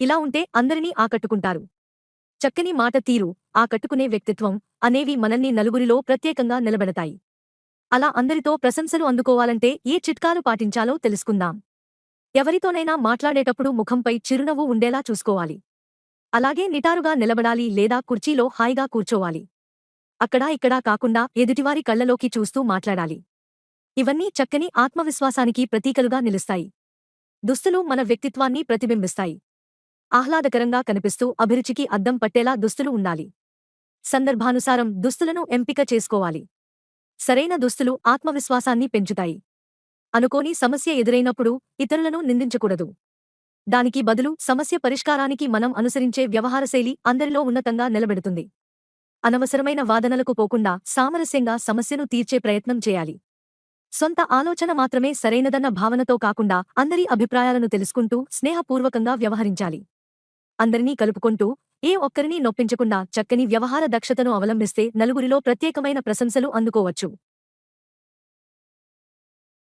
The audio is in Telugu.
ఇలా ఉంటే అందరినీ ఆకట్టుకుంటారు. చక్కని మాట తీరు ఆకట్టుకునే వ్యక్తిత్వం అనేవి మనల్ని నలుగురిలో ప్రత్యేకంగా నిలబెడతాయి. అలా అందరితో ప్రశంసలు అందుకోవాలంటే ఏ చిట్కాలు పాటించాలో తెలుసుకుందాం. ఎవరితోనైనా మాట్లాడేటప్పుడు ముఖంపై చిరునవ్వు ఉండేలా చూసుకోవాలి. అలాగే నిటారుగా నిలబడాలి లేదా కుర్చీలో హాయిగా కూర్చోవాలి. అక్కడా ఇక్కడా కాకుండా ఎదుటివారి కళ్ళలోకి చూస్తూ మాట్లాడాలి. ఇవన్నీ చక్కని ఆత్మవిశ్వాసానికి ప్రతీకలుగా నిలుస్తాయి. దుస్తులు మన వ్యక్తిత్వాన్ని ప్రతిబింబిస్తాయి. ఆహ్లాదకరంగా కనిపిస్తూ అభిరుచికి అద్దం పట్టేలా దుస్తులు ఉండాలి. సందర్భానుసారం దుస్తులను ఎంపిక చేసుకోవాలి. సరైన దుస్తులు ఆత్మవిశ్వాసాన్ని పెంచుతాయి. అనుకోని సమస్య ఎదురైనప్పుడు ఇతరులను నిందించకూడదు. దానికి బదులు సమస్య పరిష్కారానికి మనం అనుసరించే వ్యవహారశైలి అందరిలో ఉన్నతంగా నిలబెడుతుంది. అనవసరమైన వాదనలకు పోకుండా సామరస్యంగా సమస్యను తీర్చే ప్రయత్నం చేయాలి. సొంత ఆలోచన మాత్రమే సరైనదన్న భావనతో కాకుండా అందరి అభిప్రాయాలను తెలుసుకుంటూ స్నేహపూర్వకంగా వ్యవహరించాలి. అందరినీ కలుపుకుంటూ ఏ ఒక్కరినీ నొప్పించకుండా చక్కని వ్యవహార దక్షతను అవలంబిస్తే నలుగురిలో ప్రత్యేకమైన ప్రశంసలు అందుకోవచ్చు.